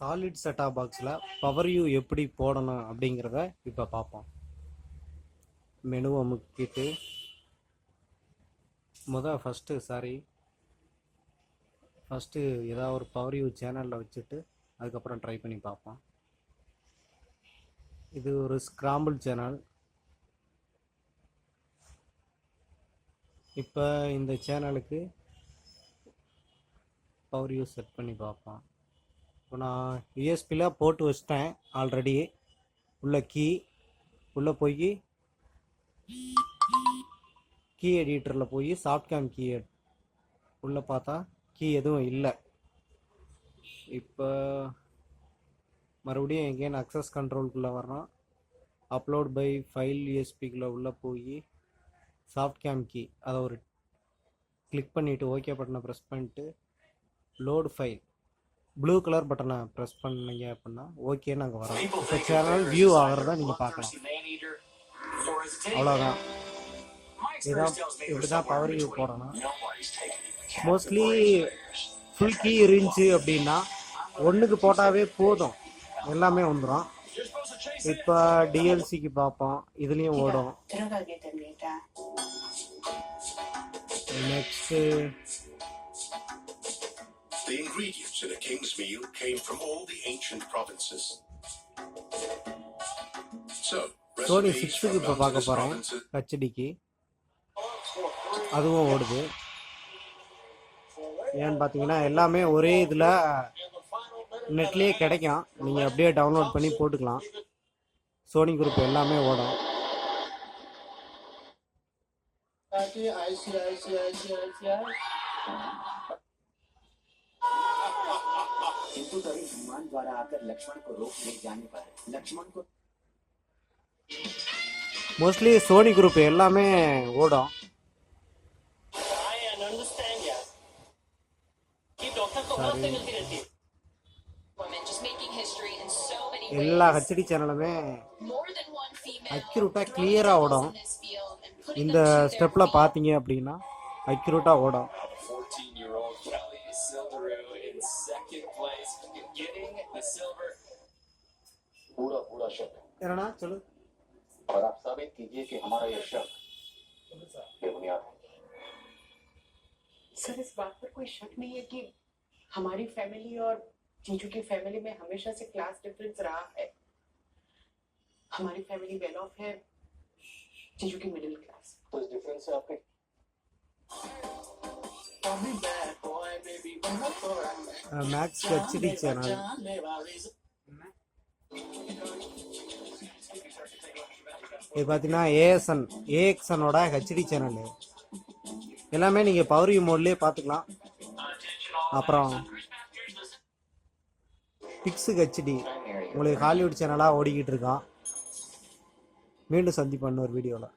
Solid set top பாக்ஸில் power யூ எப்படி போடணும் அப்படிங்கிறத இப்போ பார்ப்போம். மெனுவை முக்கிட்டு முதல் ஃபஸ்ட்டு சாரி ஃபஸ்ட்டு ஏதாவது ஒரு பவர் யூ சேனலில் வச்சுட்டு அதுக்கப்புறம் ட்ரை பண்ணி பார்ப்போம். இது ஒரு ஸ்க்ராம்பிள் சேனல் இப்போ இந்த சேனலுக்கு பவர் யூ செட் பண்ணி பார்ப்போம். இப்போ நான் யூஎஸ்பியில் போட்டு வச்சிட்டேன் ஆல்ரெடி உள்ள கீ உள்ளே போய் கீ எடிட்டரில் போய் சாஃப்ட்கேம் கீ உள்ளே பார்த்தா கீ எதுவும் இல்லை. இப்போ மறுபடியும் எங்கேயும் அக்சஸ் கண்ட்ரோல்குள்ளே வரோம் அப்லோட் பை ஃபைல் யூஎஸ்பிக்குள்ளே உள்ளே போய் சாஃப்ட் கேம் கீ அதை ஒரு கிளிக் பண்ணிவிட்டு ஓகே பட்டனை ப்ரெஸ் பண்ணிட்டு லோடு ஃபைல் ப்ளூ கலர் பட்டனை ப்ரெஸ் பண்ணீங்க அப்படின்னா ஓகே நாங்கள் வரோம். ஸோ சேனல் வியூ ஆகிறதா நீங்கள் பார்க்கலாம். அவ்வளோதான் இதான் இப்படி தான் பவர் வியூ போடணும். மோஸ்ட்லி ஃபுல் கீ இருந்துச்சு அப்படின்னா ஒன்றுக்கு போட்டாவே போதும். எல்லாமே வந்துடும் இப்போ டிஎல்சிக்கு பார்ப்போம். இதுலேயும் ஓடும். Next The ingredients in a king's meal came from all the ancient provinces. So, சிக்ஸுக்கு from இப்போ பார்க்க போகிறோம் ஹெச்டிக்கு அதுவும் ஓடுது. ஏன்னு பார்த்தீங்கன்னா எல்லாமே ஒரே இதில் நெட்லேயே கிடைக்கும். நீங்கள் அப்படியே டவுன்லோட் பண்ணி போட்டுக்கலாம். சோனி குரூப் எல்லாமே ஓடும். किंतु तभी हनुमान द्वारा आकर लक्ष्मण को रोक ले जाने पर लक्ष्मण को மோஸ்ட்லி சோனி குரூப் எல்லாமே ஓடும் I understand, yeah. ये डॉक्टर को बहुत से मिलती रहती है women just making history in so many எல்லா ways. HD சேனலுமே More than one female அக்யூரேட்டாக throwing கிளியராக themselves ஓடும் in this field and putting இந்த them to their ஸ்டெப்பில் feet. பார்த்தீங்க அப்படின்னா அக்யூரேட்டாக ஓடும் second place, getting the silver. पूरा पूरा शक। चलो। और आप साबित कीजिए कि हमारा शक बेबुनियाद है। सर इस बात पर कोई शक नहीं है कि हमारी फैमिली और जीजू की फैमिली में हमेशा से क्लास डिफरेंस रहा है। हमारी फैमिली वेल ऑफ़ है चीजू की मिडिल क्लास तो इस डिफरेंस से आपके Call me back, boy, baby, when Max HD channel இது பார்த்தீங்கன்னா ஏஎஸ்என் ஏஎக்ஸ்எனோட ஹெச்டி சேனல் எல்லாமே நீங்கள் பவர் யூ மோட்லேயே பார்த்துக்கலாம் அப்புறம் பிக்ஸுக்கு ஹெச்டி உங்களுக்கு ஹாலிவுட் சேனலாக ஓடிக்கிட்டு இருக்கான். மீண்டும் சந்திப்பேன் ஒரு வீடியோவில்